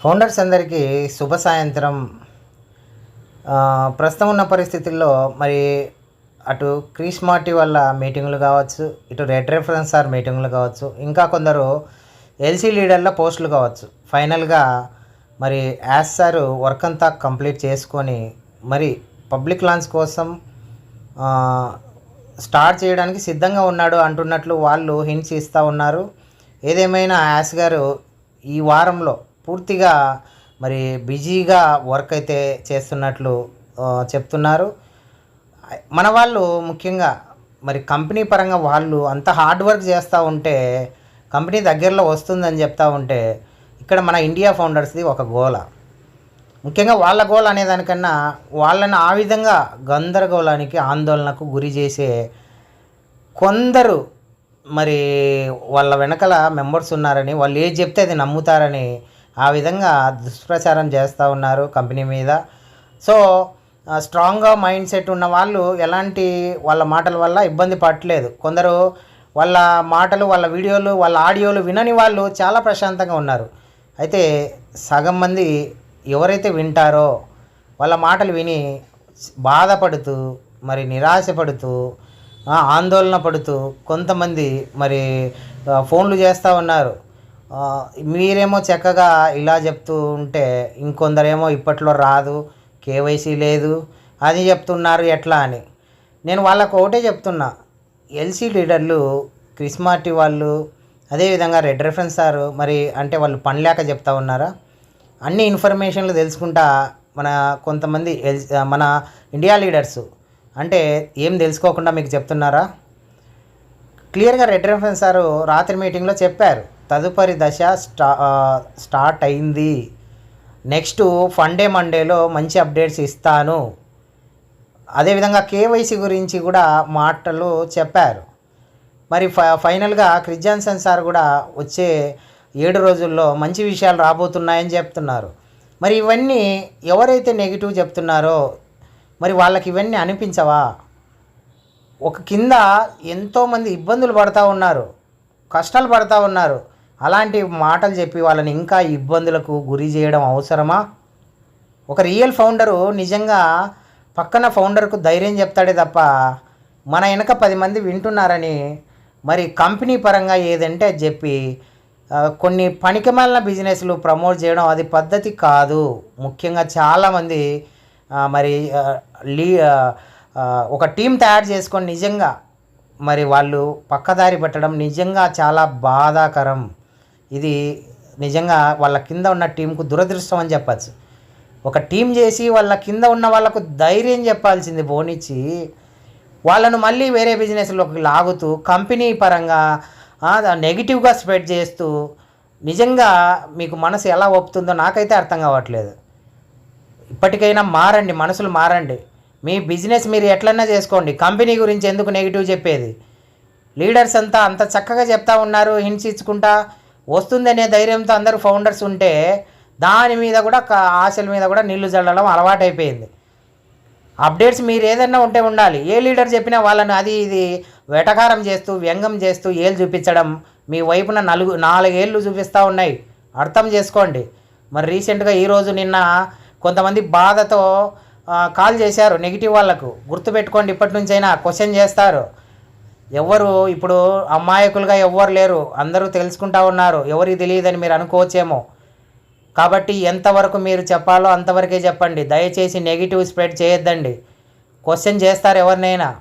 Founders అందరికీ శుభ సాయంత్రం. ప్రస్తుతం ఉన్న పరిస్థితుల్లో మరి అటు క్రీస్మార్టీ వల్ల మీటింగులు కావచ్చు ఇటు రెడ్ రెఫరెన్స్ ఆర్ మీటింగులు కావచ్చు ఇంకా కొందరు ఎల్సీ లీడర్ల పోస్టులు కావచ్చు. ఫైనల్గా మరి యాస్ సార్ వర్క్ అంతా కంప్లీట్ చేసుకొని మరి పబ్లిక్ లాంచ్ కోసం స్టార్ట్ చేయడానికి సిద్ధంగా ఉన్నాడు అంటున్నట్లు వాళ్ళు హింట్స్ ఇస్తూ ఉన్నారు. ఏదేమైనా యాస్ గారు ఈ వారంలో పూర్తిగా మరి బిజీగా వర్క్ అయితే చేస్తున్నట్లు చెప్తున్నారు. మన వాళ్ళు ముఖ్యంగా మరి కంపెనీ పరంగా వాళ్ళు అంత హార్డ్ వర్క్ చేస్తూ ఉంటే కంపెనీ దగ్గరలో వస్తుందని చెప్తూ ఉంటే ఇక్కడ మన ఇండియా ఫౌండర్స్ది ఒక గోల. ముఖ్యంగా వాళ్ళ గోల్ అనే దానికన్నా వాళ్ళని ఆ విధంగా గందరగోళానికి ఆందోళనకు గురి చేసే కొందరు మరి వాళ్ళ వెనకల మెంబర్స్ ఉన్నారని వాళ్ళు ఏది చెప్తే అది నమ్ముతారని ఆ విధంగా దుష్ప్రచారం చేస్తూ ఉన్నారు కంపెనీ మీద. సో స్ట్రాంగ్గా మైండ్ సెట్ ఉన్న వాళ్ళు ఎలాంటి వాళ్ళ మాటల వల్ల ఇబ్బంది పడట్లేదు. కొందరు వాళ్ళ మాటలు వాళ్ళ వీడియోలు వాళ్ళ ఆడియోలు వినని వాళ్ళు చాలా ప్రశాంతంగా ఉన్నారు. అయితే సగం మంది ఎవరైతే వింటారో వాళ్ళ మాటలు విని బాధపడుతూ మరి నిరాశపడుతూ ఆందోళన పడుతూ కొంతమంది మరి ఫోన్లు చేస్తూ ఉన్నారు. మీరేమో చక్కగా ఇలా చెప్తూ ఉంటే ఇంకొందరేమో ఇప్పట్లో రాదు కేవైసీ లేదు అది చెప్తున్నారు ఎట్లా అని. నేను వాళ్ళకు ఒకటే చెప్తున్నా ఎల్సీ లీడర్లు క్రిస్మార్టీ వాళ్ళు అదేవిధంగా రెడ్ రెఫరెన్స్ సార్ మరి అంటే వాళ్ళు పనిలేక చెప్తా ఉన్నారా? అన్ని ఇన్ఫర్మేషన్లు తెలుసుకుంటా మన కొంతమంది ఎల్ మన ఇండియా లీడర్స్ అంటే ఏం తెలుసుకోకుండా మీకు చెప్తున్నారా? క్లియర్గా రెడ్ రెఫరెన్స్ సారు రాత్రి మీటింగ్లో చెప్పారు. తదుపరి దశ స్టా స్టార్ట్ అయింది. నెక్స్ట్ ఫండే మండేలో మంచి అప్డేట్స్ ఇస్తాను. అదేవిధంగా కేవైసీ గురించి కూడా మాటలు చెప్పారు. మరి ఫ ఫైనల్గా క్రిస్జాన్సన్ సార్ కూడా వచ్చే ఏడు రోజుల్లో మంచి విషయాలు రాబోతున్నాయని చెప్తున్నారు. మరి ఇవన్నీ ఎవరైతే నెగిటివ్ చెప్తున్నారో మరి వాళ్ళకి ఇవన్నీ అనిపించవా? ఒక కింద ఎంతోమంది ఇబ్బందులు పడతా ఉన్నారు కష్టాలు పడతా ఉన్నారు. అలాంటి మాటలు చెప్పి వాళ్ళని ఇంకా ఇబ్బందులకు గురి చేయడం అవసరమా? ఒక రియల్ ఫౌండరు నిజంగా పక్కన ఫౌండర్కు ధైర్యం చెప్తాడే తప్ప మన వెనక పది మంది వింటున్నారని మరి కంపెనీ పరంగా ఏదంటే అది చెప్పి కొన్ని పనికిమాలిన బిజినెస్లు ప్రమోట్ చేయడం అది పద్ధతి కాదు. ముఖ్యంగా చాలామంది మరి లీ ఒక టీం తయారు చేసుకొని నిజంగా మరి వాళ్ళు పక్కదారి పెట్టడం నిజంగా చాలా బాధాకరం. ఇది నిజంగా వాళ్ళ కింద ఉన్న టీంకు దురదృష్టం అని చెప్పచ్చు. ఒక టీం చేసి వాళ్ళ కింద ఉన్న వాళ్ళకు ధైర్యం చెప్పాల్సింది బోనిచ్చి వాళ్ళను మళ్ళీ వేరే బిజినెస్లోకి లాగుతూ కంపెనీ పరంగా నెగిటివ్గా స్ప్రెడ్ చేస్తూ నిజంగా మీకు మనసు ఎలా ఒప్పుతుందో నాకైతే అర్థం కావట్లేదు. ఇప్పటికైనా మారండి మనసులు మారండి. మీ బిజినెస్ మీరు ఎట్లన్నా చేసుకోండి. కంపెనీ గురించి ఎందుకు నెగిటివ్ చెప్పేది? లీడర్స్ అంతా అంత చక్కగా చెప్తా ఉన్నారు హింసించుకుంటా వస్తుందనే ధైర్యంతో అందరూ ఫౌండర్స్ ఉంటే దాని మీద కూడా ఆశల మీద కూడా నీళ్ళు చల్లడం అలవాటైపోయింది. అప్డేట్స్ మీరు ఏదన్నా ఉంటే ఉండాలి. ఏ లీడర్ చెప్పినా వాళ్ళని అది ఇది వెటకారం చేస్తూ వ్యంగం చేస్తూ ఏళ్ళు చూపించడం మీ వైపున నలుగు నాలుగేళ్ళు చూపిస్తూ ఉన్నాయి. అర్థం చేసుకోండి. మరి రీసెంట్గా ఈరోజు నిన్న కొంతమంది బాధతో కాల్ చేశారు నెగిటివ్ వాళ్ళకు. గుర్తుపెట్టుకోండి ఇప్పటి నుంచైనా క్వశ్చన్ చేస్తారు. ఎవరు ఇప్పుడు అమాయకులుగా ఎవ్వరు లేరు. అందరూ తెలుసుకుంటా ఉన్నారు. ఎవరికి తెలియదని మీరు అనుకోవచ్చేమో. కాబట్టి ఎంతవరకు మీరు చెప్పాలో అంతవరకే చెప్పండి. దయచేసి నెగిటివ్ స్ప్రెడ్ చేయొద్దండి. క్వశ్చన్ చేస్తారు ఎవరినైనా.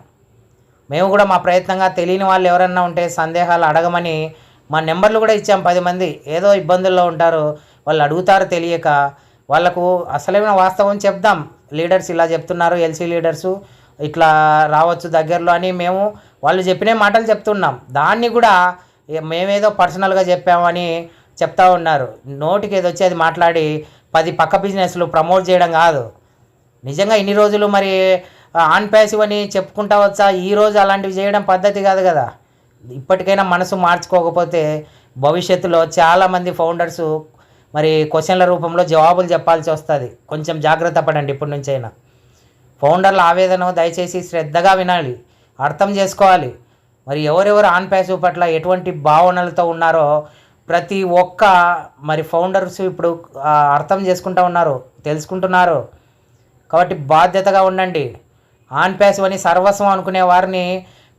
మేము కూడా మా ప్రయత్నంగా తెలియని వాళ్ళు ఎవరన్నా ఉంటే సందేహాలు అడగమని మా నెంబర్లు కూడా ఇచ్చాం పది మంది. ఏదో ఇబ్బందుల్లో ఉంటారు. వాళ్ళు అడుగుతారు తెలియక వాళ్ళకు అసలైన వాస్తవం చెప్దాం. లీడర్స్ ఇలా చెప్తున్నారు. ఎల్సీ లీడర్సు ఇట్లా రావచ్చు దగ్గరలో అని మేము వాళ్ళు చెప్పిన మాటలు చెప్తున్నాం. దాన్ని కూడా మేమేదో పర్సనల్గా చెప్పామని చెప్తా ఉన్నారు. నోటికి ఏదో వచ్చేది మాట్లాడి పది పక్క బిజినెస్లు ప్రమోట్ చేయడం కాదు. నిజంగా ఇన్ని రోజులు మరి ఆన్ ప్యాసివ్ అని చెప్పుకుంటా వచ్చా? ఈ రోజు అలాంటివి చేయడం పద్ధతి కాదు కదా. ఇప్పటికైనా మనసు మార్చుకోకపోతే భవిష్యత్తులో చాలామంది ఫౌండర్స్ మరి క్వశ్చన్ల రూపంలో జవాబులు చెప్పాల్సి వస్తుంది. కొంచెం జాగ్రత్త పడండి ఇప్పటి నుంచైనా. ఫౌండర్ల ఆవేదన దయచేసి శ్రద్ధగా వినాలి. అర్థం చేసుకోవాలి. మరి ఎవరెవరు ఆన్ ప్యాసివ్ పట్ల ఎటువంటి భావనలతో ఉన్నారో ప్రతి ఒక్క మరి ఫౌండర్స్ ఇప్పుడు అర్థం చేసుకుంటూ ఉన్నారు తెలుసుకుంటున్నారు. కాబట్టి బాధ్యతగా ఉండండి. ఆన్ ప్యాసివ్ అని సర్వస్వం అనుకునే వారిని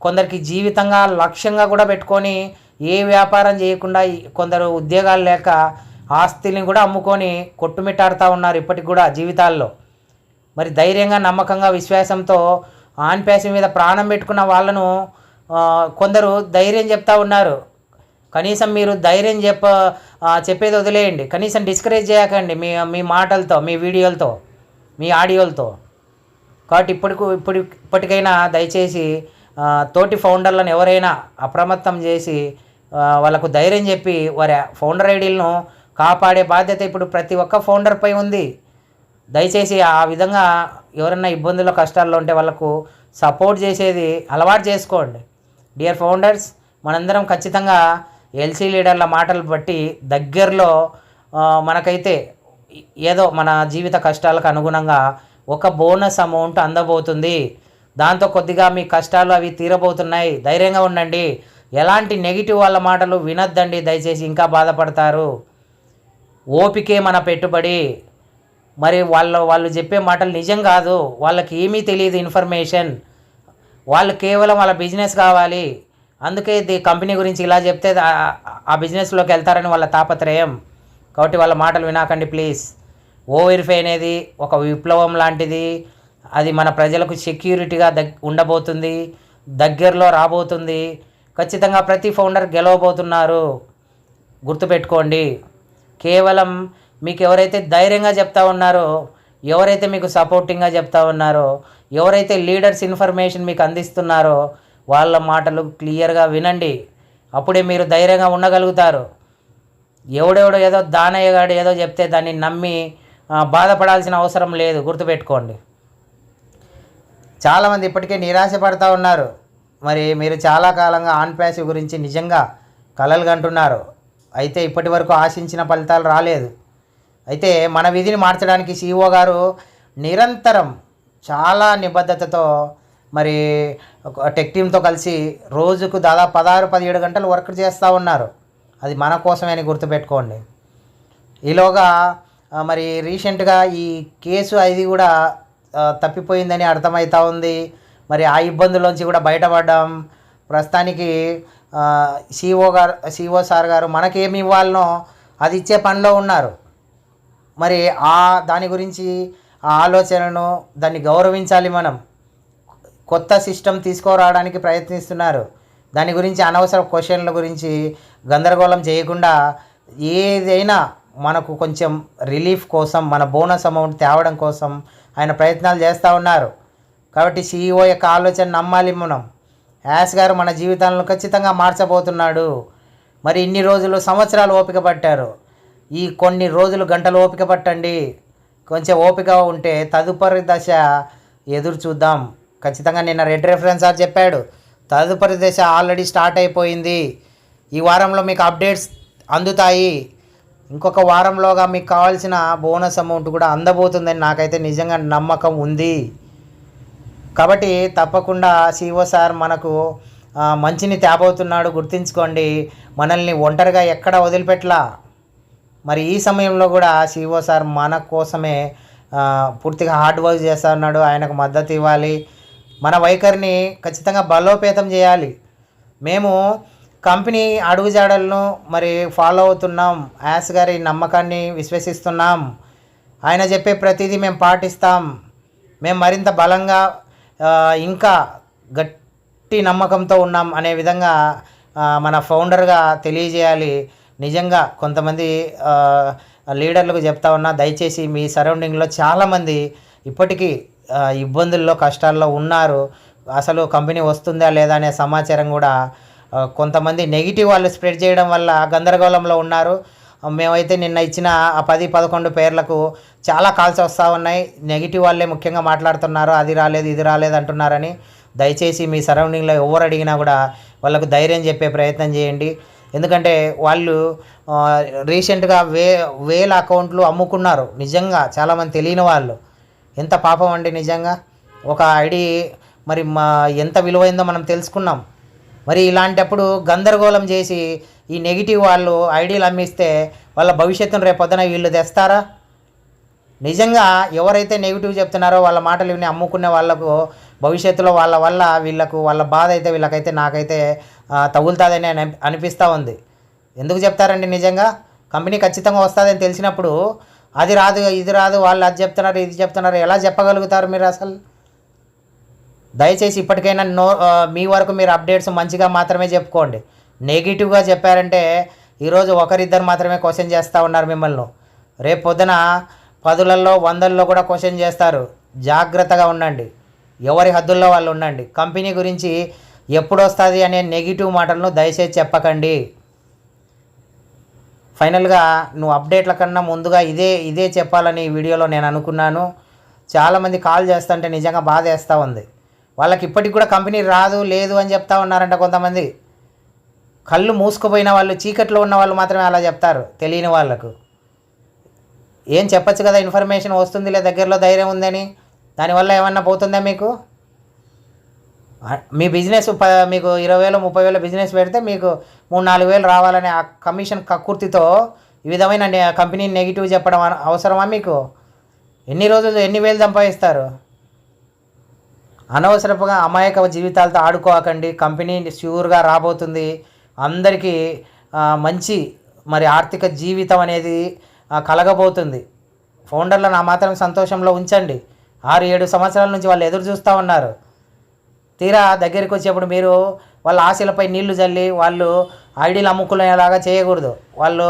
కొందరికి జీవితంగా లక్ష్యంగా కూడా పెట్టుకొని ఏ వ్యాపారం చేయకుండా కొందరు ఉద్యోగాలు లేక ఆస్తిని కూడా అమ్ముకొని కొట్టుమిట్టాడుతూ ఉన్నారు ఇప్పటికి కూడా జీవితాల్లో. మరి ధైర్యంగా నమ్మకంగా విశ్వాసంతో ఆన్పేస మీద ప్రాణం పెట్టుకున్న వాళ్ళను కొందరు ధైర్యం చెప్తా ఉన్నారు. కనీసం మీరు ధైర్యం చెప్ప చెప్పేది వదిలేయండి. కనీసం డిస్కరేజ్ చేయకండి మీ మీ మాటలతో మీ వీడియోలతో మీ ఆడియోలతో. కాబట్టి ఇప్పటికు ఇప్పుడు ఇప్పటికైనా దయచేసి తోటి ఫౌండర్లను ఎవరైనా అప్రమత్తం చేసి వాళ్ళకు ధైర్యం చెప్పి వారి ఫౌండర్ ఐడీలను కాపాడే బాధ్యత ఇప్పుడు ప్రతి ఒక్క ఫౌండర్పై ఉంది. దయచేసి ఆ విధంగా ఎవరైనా ఇబ్బందుల్లో కష్టాల్లో ఉంటే వాళ్ళకు సపోర్ట్ చేసేది అలవాటు చేసుకోండి. డియర్ ఫౌండర్స్ మనందరం ఖచ్చితంగా ఎల్సీ లీడర్ల మాటలు బట్టి దగ్గరలో మనకైతే ఏదో మన జీవిత కష్టాలకు అనుగుణంగా ఒక బోనస్ అమౌంట్ అందబోతుంది. దాంతో కొద్దిగా మీ కష్టాలు అవి తీరబోతున్నాయి. ధైర్యంగా ఉండండి. ఎలాంటి నెగిటివ్ వాళ్ళ మాటలు వినొద్దండి. దయచేసి ఇంకా బాధపడతారు. ఓపికే మన పెట్టుబడి. మరి వాళ్ళ వాళ్ళు చెప్పే మాటలు నిజం కాదు. వాళ్ళకి ఏమీ తెలియదు ఇన్ఫర్మేషన్. వాళ్ళు కేవలం వాళ్ళ బిజినెస్ కావాలి. అందుకే ఇది కంపెనీ గురించి ఇలా చెప్తే ఆ- బిజినెస్లోకి వెళ్తారని వాళ్ళ తాపత్రయం. కాబట్టి వాళ్ళ మాటలు వినాకండి ప్లీజ్. ఓవెరిఫై అనేది ఒక విప్లవం లాంటిది. అది మన ప్రజలకు సెక్యూరిటీగా దగ్ ఉండబోతుంది. దగ్గరలో రాబోతుంది. ఖచ్చితంగా ప్రతి ఫౌండర్ గెలవబోతున్నారు. గుర్తుపెట్టుకోండి. కేవలం మీకు ఎవరైతే ధైర్యంగా చెప్తా ఉన్నారో ఎవరైతే మీకు సపోర్టింగ్గా చెప్తా ఉన్నారో ఎవరైతే లీడర్స్ ఇన్ఫర్మేషన్ మీకు అందిస్తున్నారో వాళ్ళ మాటలు క్లియర్గా వినండి. అప్పుడే మీరు ధైర్యంగా ఉండగలుగుతారు. ఎవడెవడో ఏదో దానయ్యగాడు ఏదో చెప్తే దాన్ని నమ్మి బాధపడాల్సిన అవసరం లేదు. గుర్తుపెట్టుకోండి. చాలామంది ఇప్పటికే నిరాశపడతా ఉన్నారు. మరి మీరు చాలా కాలంగా ఆన్ ప్యాసివ్ గురించి నిజంగా కలలు కంటున్నారు అయితే ఇప్పటి వరకు ఆశించిన ఫలితాలు రాలేదు. అయితే మన విధిని మార్చడానికి సిఇఓ గారు నిరంతరం చాలా నిబద్ధతతో మరి ఒక టెక్ టీంతో కలిసి రోజుకు దాదాపు పదహారు పదిహేడు గంటలు వర్క్ చేస్తూ ఉన్నారు. అది మన కోసమే అని గుర్తుపెట్టుకోండి. ఈలోగా మరి రీసెంట్గా ఈ కేసు అది కూడా తప్పిపోయిందని అర్థమవుతా ఉంది. మరి ఆ ఇబ్బందుల్లోంచి కూడా బయటపడ్డాం. ప్రస్తుతానికి సిఓ గారు సిఓ సార్ గారు మనకేమి ఇవ్వాలనో అది ఇచ్చే పనిలో ఉన్నారు. మరి ఆ దాని గురించి ఆ ఆలోచనను దాన్ని గౌరవించాలి మనం. కొత్త సిస్టమ్ తీసుకురావడానికి ప్రయత్నిస్తున్నారు. దాని గురించి అనవసర క్వశ్చన్ల గురించి గందరగోళం చేయకుండా ఏదైనా మనకు కొంచెం రిలీఫ్ కోసం మన బోనస్ అమౌంట్ తేవడం కోసం ఆయన ప్రయత్నాలు చేస్తూ ఉన్నారు. కాబట్టి సీఈఓ యొక్క ఆలోచన నమ్మాలి మనం. యాస్ గారు మన జీవితాలను ఖచ్చితంగా మార్చబోతున్నాడు. మరి ఇన్ని రోజులు సంవత్సరాలు ఓపిక పట్టారు. ఈ కొన్ని రోజులు గంటలు ఓపిక పట్టండి. కొంచెం ఓపిక ఉంటే తదుపరి దశ ఎదురు చూద్దాం. ఖచ్చితంగా నిన్న రెడ్ రెఫరెన్స్ సార్ చెప్పాడు. తదుపరి దశ ఆల్రెడీ స్టార్ట్ అయిపోయింది. ఈ వారంలో మీకు అప్డేట్స్ అందుతాయి. ఇంకొక వారంలోగా మీకు కావాల్సిన బోనస్ అమౌంట్ కూడా అందబోతుందని నాకైతే నిజంగా నమ్మకం ఉంది. కాబట్టి తప్పకుండా సిఓ సార్ మనకు మంచిని తేబోతున్నాడు. గుర్తుంచుకోండి మనల్ని ఒంటరిగా ఎక్కడ వదిలిపెట్టలా? మరి ఈ సమయంలో కూడా సిఓ సార్ మన కోసమే పూర్తిగా హార్డ్ వర్క్ చేస్తా ఉన్నాడు. ఆయనకు మద్దతు ఇవ్వాలి. మన వైఖరిని ఖచ్చితంగా బలోపేతం చేయాలి. మేము కంపెనీ అడుగుజాడలను మరి ఫాలో అవుతున్నాం. యాస్ గారి నమ్మకాన్ని విశ్వసిస్తున్నాం. ఆయన చెప్పే ప్రతిదీ మేము పాటిస్తాం. మేము మరింత బలంగా ఇంకా గట్టి నమ్మకంతో ఉన్నాం అనే విధంగా మన ఫౌండర్గా తెలియజేయాలి. నిజంగా కొంతమంది లీడర్లకు చెప్తా ఉన్నా దయచేసి మీ సరౌండింగ్లో చాలామంది ఇప్పటికీ ఇబ్బందుల్లో కష్టాల్లో ఉన్నారు. అసలు కంపెనీ వస్తుందా లేదా అనే సమాచారం కూడా కొంతమంది నెగిటివ్ వాళ్ళు స్ప్రెడ్ చేయడం వల్ల గందరగోళంలో ఉన్నారు. మేమైతే నిన్న ఇచ్చిన ఆ పది పదకొండు పేర్లకు చాలా కాల్స్ వస్తూ ఉన్నాయి. నెగిటివ్ వాళ్ళే ముఖ్యంగా మాట్లాడుతున్నారు. అది రాలేదు ఇది రాలేదు అంటున్నారని. దయచేసి మీ సరౌండింగ్లో ఎవరు అడిగినా కూడా వాళ్ళకు ధైర్యం చెప్పే ప్రయత్నం చేయండి. ఎందుకంటే వాళ్ళు రీసెంట్గా వే వేల అకౌంట్లు అమ్ముకున్నారు. నిజంగా చాలామంది తెలియని వాళ్ళు. ఎంత పాపం అండి నిజంగా? ఒక ఐడి మరి మా ఎంత విలువైందో మనం తెలుసుకున్నాం. మరి ఇలాంటప్పుడు గందరగోళం చేసి ఈ నెగిటివ్ వాళ్ళు ఐడీలు అమ్మిస్తే వాళ్ళ భవిష్యత్తును రేపొద్దున వీళ్ళు తెస్తారా? నిజంగా ఎవరైతే నెగిటివ్ చెప్తున్నారో వాళ్ళ మాటలు విని అమ్ముకునే వాళ్ళకు భవిష్యత్తులో వాళ్ళ వల్ల వీళ్ళకు వాళ్ళ బాధ అయితే వీళ్ళకైతే నాకైతే తగులుతుందని అని అనిపిస్తూ ఉంది. ఎందుకు చెప్తారండి నిజంగా? కంపెనీ ఖచ్చితంగా వస్తుందని తెలిసినప్పుడు అది రాదు ఇది రాదు వాళ్ళు అది చెప్తున్నారు ఇది చెప్తున్నారు ఎలా చెప్పగలుగుతారు మీరు అసలు? దయచేసి ఇప్పటికైనా నో మీ వరకు మీరు అప్డేట్స్ మంచిగా మాత్రమే చెప్పుకోండి. నెగిటివ్గా చెప్పారంటే ఈరోజు ఒకరిద్దరు మాత్రమే క్వశ్చన్ చేస్తూ ఉన్నారు మిమ్మల్ని. రేపు పొద్దున పదులలో వందల్లో కూడా క్వశ్చన్ చేస్తారు. జాగ్రత్తగా ఉండండి. ఎవరి హద్దుల్లో వాళ్ళు ఉండండి. కంపెనీ గురించి ఎప్పుడు వస్తుంది అనే నెగిటివ్ మాటలను దయచేసి చెప్పకండి. ఫైనల్గా నువ్వు అప్డేట్ల కన్నా ముందుగా ఇదే ఇదే చెప్పాలని ఈ వీడియోలో నేను అనుకున్నాను. చాలామంది కాల్ చేస్తుంటే నిజంగా బాధ వేస్తూ ఉంది. వాళ్ళకి ఇప్పటికి కూడా కంపెనీ రాదు లేదు అని చెప్తా ఉన్నారంట కొంతమంది. కళ్ళు మూసుకుపోయిన వాళ్ళు చీకట్లో ఉన్న వాళ్ళు మాత్రమే అలా చెప్తారు తెలియని వాళ్ళకు. ఏం చెప్పచ్చు కదా ఇన్ఫర్మేషన్ వస్తుంది లే దగ్గరలో ధైర్యం ఉందని. దానివల్ల ఏమన్నా పోతుందా మీకు? మీ బిజినెస్ ప మీకు ఇరవై వేలు ముప్పై వేలు బిజినెస్ పెడితే మీకు మూడు నాలుగు వేలు రావాలనే ఆ కమిషన్ కక్కుర్తితో ఈ విధమైన కంపెనీ నెగిటివ్ చెప్పడం అవసరమా మీకు? ఎన్ని రోజులు ఎన్ని వేలు సంపాదిస్తారు? అనవసరపుగా అమాయక జీవితాలతో ఆడుకోకండి. కంపెనీ ష్యూర్గా రాబోతుంది. అందరికీ మంచి మరి ఆర్థిక జీవితం అనేది కలగబోతుంది. ఫౌండర్లను ఆ మాత్రం సంతోషంలో ఉంచండి. ఆరు ఏడు సంవత్సరాల నుంచి వాళ్ళు ఎదురు చూస్తూ ఉన్నారు. తీరా దగ్గరికి వచ్చేప్పుడు మీరు వాళ్ళ ఆశలపై నీళ్ళు చల్లి వాళ్ళు ఐడీలు అమ్ముకునేలాగా చేయకూడదు. వాళ్ళు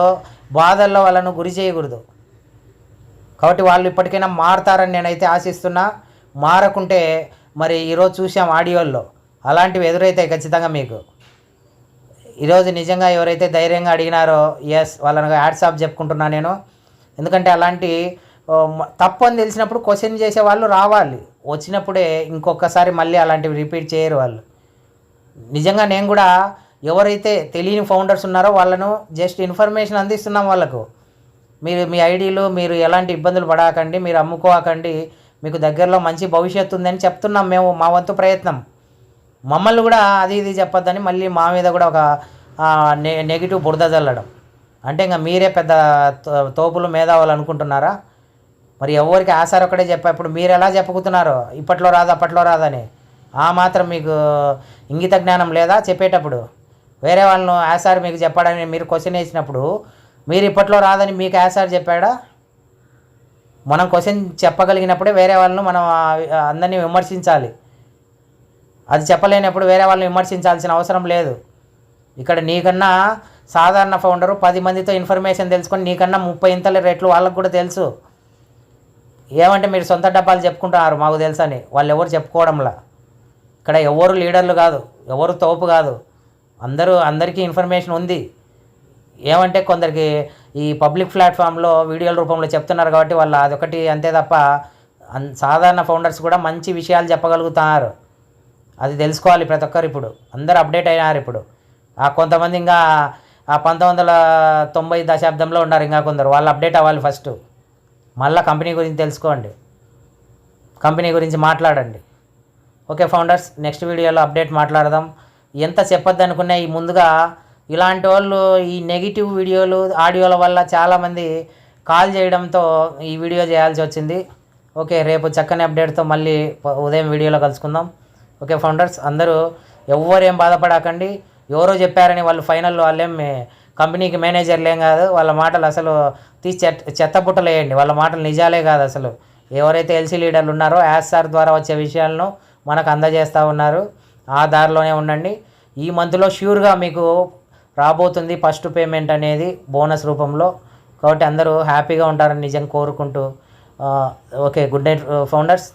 బాధల్లో వాళ్ళను గురి చేయకూడదు. కాబట్టి వాళ్ళు ఇప్పటికైనా మారతారని నేనైతే ఆశిస్తున్నా. మారకుంటే మరి ఈరోజు చూసాం ఆడియోల్లో. అలాంటివి ఎదురైతాయి ఖచ్చితంగా మీకు. ఈరోజు నిజంగా ఎవరైతే ధైర్యంగా అడిగినారో ఎస్ వాళ్ళని యాడ్సాప్ చెప్పుకుంటున్నా నేను. ఎందుకంటే అలాంటి తప్పు అని తెలిసినప్పుడు క్వశ్చన్ చేసే వాళ్ళు రావాలి. వచ్చినప్పుడే ఇంకొకసారి మళ్ళీ అలాంటివి రిపీట్ చేయరు వాళ్ళు. నిజంగా నేను కూడా ఎవరైతే తెలియని ఫౌండర్స్ ఉన్నారో వాళ్ళను జస్ట్ ఇన్ఫర్మేషన్ అందిస్తున్నాం వాళ్ళకు. మీరు మీ ఐడీలు మీరు ఎలాంటి ఇబ్బందులు పడకండి మీరు అమ్ముకోకండి మీకు దగ్గరలో మంచి భవిష్యత్తు ఉందని చెప్తున్నాం మేము మా వంతు ప్రయత్నం. మమ్మల్ని కూడా అది ఇది చెప్పొద్దని మళ్ళీ మా మీద కూడా ఒక నెగిటివ్ బురద చల్లడం అంటే ఇంకా మీరే పెద్ద తో- తోపులు మేధావులు అనుకుంటున్నారా? మరి ఎవరికి ఆసారు ఒకటే చెప్పా ఇప్పుడు మీరు ఎలా చెప్పుకుతున్నారు? ఇప్పట్లో రాదు అప్పట్లో రాదని. ఆ మాత్రం మీకు ఇంగిత జ్ఞానం లేదా చెప్పేటప్పుడు? వేరే వాళ్ళను ఆసారు మీకు చెప్పాడని మీరు క్వశ్చన్ వేసినప్పుడు మీరు ఇప్పట్లో రాదని మీకు ఆసారు చెప్పాడా? మనం క్వశ్చన్ చెప్పగలిగినప్పుడే వేరే వాళ్ళను మనం అందరినీ విమర్శించాలి. అది చెప్పలేనప్పుడు వేరే వాళ్ళని విమర్శించాల్సిన అవసరం లేదు. ఇక్కడ నీకన్నా సాధారణ ఫౌండరు పది మందితో ఇన్ఫర్మేషన్ తెలుసుకొని నీకన్నా ముప్పై ఇంతల రేట్లు వాళ్ళకు కూడా తెలుసు. ఏమంటే మీరు సొంత డబ్బాలు చెప్పుకుంటున్నారు మాకు తెలుసని. వాళ్ళు ఎవరు చెప్పుకోవడంలా? ఇక్కడ ఎవరు లీడర్లు కాదు ఎవరు తోపు కాదు. అందరూ అందరికీ ఇన్ఫర్మేషన్ ఉంది. ఏమంటే కొందరికి ఈ పబ్లిక్ ప్లాట్ఫామ్లో వీడియోల రూపంలో చెప్తున్నారు కాబట్టి వాళ్ళు అదొకటి అంతే తప్ప అన్- సాధారణ ఫౌండర్స్ కూడా మంచి విషయాలు చెప్పగలుగుతున్నారు అది తెలుసుకోవాలి ప్రతి ఒక్కరు ఇప్పుడు. అందరూ అప్డేట్ అయినారు ఇప్పుడు. ఆ కొంతమంది ఇంకా ఆ పంతొమ్మిది వందల తొంభై దశాబ్దంలో ఉన్నారు ఇంకా కొందరు. వాళ్ళు అప్డేట్ అవ్వాలి ఫస్ట్. మళ్ళీ కంపెనీ గురించి తెలుసుకోండి. కంపెనీ గురించి మాట్లాడండి. ఓకే ఫౌండర్స్ నెక్స్ట్ వీడియోలో అప్డేట్ మాట్లాడదాం. ఎంత చెప్పొద్దు అనుకున్నా ఈ ముందుగా ఇలాంటి వాళ్ళు ఈ నెగిటివ్ వీడియోలు ఆడియోల వల్ల చాలామంది కాల్ చేయడంతో ఈ వీడియో చేయాల్సి వచ్చింది. ఓకే రేపు చక్కని అప్డేట్తో మళ్ళీ ఉదయం వీడియోలో కలుసుకుందాం. ఓకే ఫౌండర్స్ అందరూ ఎవరేం బాధపడకండి. ఎవరో చెప్పారని వాళ్ళు ఫైనల్ వాళ్ళేం కంపెనీకి మేనేజర్లు ఏం కాదు వాళ్ళ మాటలు అసలు తీసి చెత్త చెత్తబుట్టలు వేయండి వాళ్ళ మాటలు నిజాలే కాదు అసలు. ఎవరైతే ఎల్సీ లీడర్లు ఉన్నారో యాస్ సార్ ద్వారా వచ్చే విషయాలను మనకు అందజేస్తూ ఉన్నారు. ఆ దారిలోనే ఉండండి. ఈ మంత్లో ష్యూర్గా మీకు రాబోతుంది ఫస్ట్ పేమెంట్ అనేది బోనస్ రూపంలో. కాబట్టి అందరూ హ్యాపీగా ఉంటారని నిజం కోరుకుంటూ ఓకే గుడ్ నైట్ ఫౌండర్స్.